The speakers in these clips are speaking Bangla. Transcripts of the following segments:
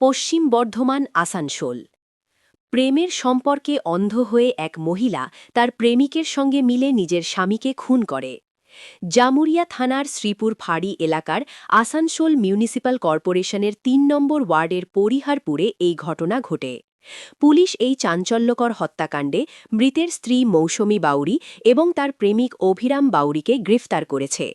পশ্চিম বর্ধমান, আসানসোল। প্রেমের সম্পর্কে অন্ধ হয়ে এক মহিলা তার প্রেমিকের সঙ্গে মিলে নিজের স্বামীকে খুন করে। জামুরিয়া থানার শ্রীপুর ফাঁড়ি এলাকার আসানসোল মিউনিসিপ্যাল কর্পোরেশনের তিন নম্বর ওয়ার্ডের পরিহারপুরে এই ঘটনা ঘটে। পুলিশ এই চাঞ্চল্যকর হত্যাকাণ্ডে মৃতের স্ত্রী মৌসুমী বাউরি এবং তার প্রেমিক অভিরাম বাউরিকে গ্রেফতার করেছে।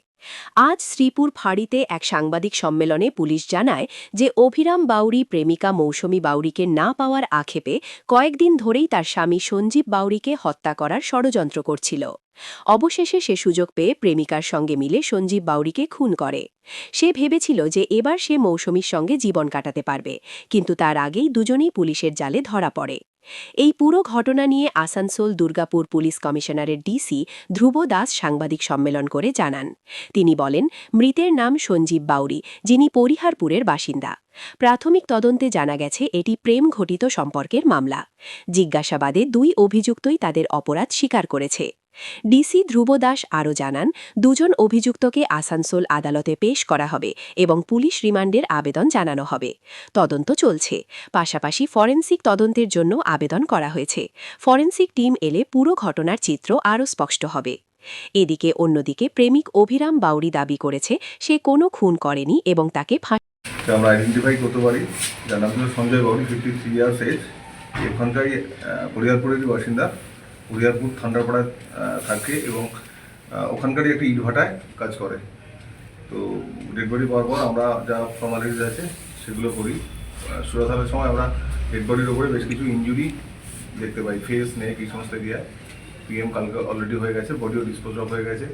আজ শ্রীপুর ফাঁড়িতে এক সাংবাদিক সম্মেলনে পুলিশ জানায় যে অভিরাম বাউরি প্রেমিকা মৌসুমী বাউরিকে না পাওয়ার আক্ষেপে কয়েকদিন ধরেই তার স্বামী সঞ্জীব বাউরিকে হত্যা করার ষড়যন্ত্র করছিল। অবশেষে সে সুযোগ পেয়ে প্রেমিকার সঙ্গে মিলে সঞ্জীব বাউরিকে খুন করে। সে ভেবেছিল যে এবার সে মৌসুমীর সঙ্গে জীবন কাটাতে পারবে, কিন্তু তার আগেই দুজনেই পুলিশের জালে ধরা পড়ে। এই পুরো ঘটনা নিয়ে আসানসোল দুর্গাপুর পুলিশ কমিশনারের ডিসি ধ্রুব দাস সাংবাদিক সম্মেলন করে জানান। তিনি বলেন, মৃতের নাম সঞ্জীব বাউরি, যিনি পরিহারপুরের বাসিন্দা। প্রাথমিক তদন্তে জানা গেছে, এটি প্রেম ঘটিত সম্পর্কের মামলা। জিজ্ঞাসাবাদে দুই অভিযুক্তই তাদের অপরাধ স্বীকার করেছে। ডিসি ধ্রুব দাস আরও জানান, দুজন অভিযুক্তকে আসানসোল আদালতে পেশ করা হবে এবং পুলিশ রিমান্ডের আবেদন জানানো হবে। তদন্ত চলছে। পাশাপাশি ফরেন্সিক তদন্তের জন্য আবেদন করা হয়েছে। ফরেন্সিক টিম এলে পুরো ঘটনার চিত্র আরও স্পষ্ট হবে। এদিকে অন্যদিকে প্রেমিক অভিরাম বাউরি দাবি করেছে, সে কোনো খুন করেনি এবং তাকে বাসিন্দা। পরিহারপুর ঠান্ডাপাড়ায় আহ, থাকে এবং ওখানকারই একটা ইটভাটায় কাজ করে। তো ডেড বডি পাওয়ার পর আমরা যা ফর্মালিটিস আছে সেগুলো করি। সুরাধারের সময় আমরা ডেড বডির ওপরে বেশ কিছু ইঞ্জুরি দেখতে পাই। ফেস নেক এই সমস্ত এরিয়ায় পিএম কালকে অলরেডি হয়ে গেছে বডিও ডিসপোজ অফ হয়ে গেছে।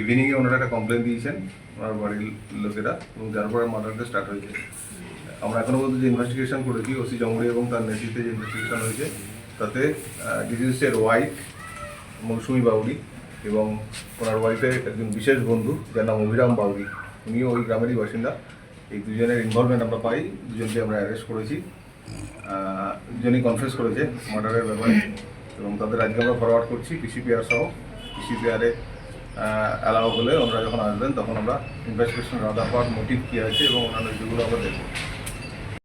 ইভিনিংয়ে ওনারা একটা কমপ্লেন দিয়েছেন ওনার বাড়ির লোকেরা এবং যার পরে মার্ডারটা স্টার্ট হয়েছে। আমরা এখনও পর্যন্ত যে ইনভেস্টিগেশন করেছি ওসি জঙ্গলি এবং তার নেতৃত্বে যে ইনভেস্টিগেশন হয়েছে তাতে ডিজিজের ওয়াইফ মৌসুমি বাউরি এবং ওনার ওয়াইফের একজন বিশেষ বন্ধু, যার নাম অভিরাম বাউরি উনিও ওই গ্রামেরই বাসিন্দা। এই দুজনের ইনভলভমেন্ট আমরা পাই, দুজনকে আমরা অ্যারেস্ট করেছি। দুজনেই কনফেস করেছে মার্ডারের ব্যাপারে। এবং তাদের আজকে আমরা ফরওয়ার্ড করছি পিসিপিআর সহ। পিসিপিআরে অ্যালাউ হলে ওনারা যখন আসবেন, তখন আমরা ইনভেস্টিগেশন রাদা পাওয়ার মোটিভ কী আছে, এবং অন্যান্য যেগুলো আমরা দেখব।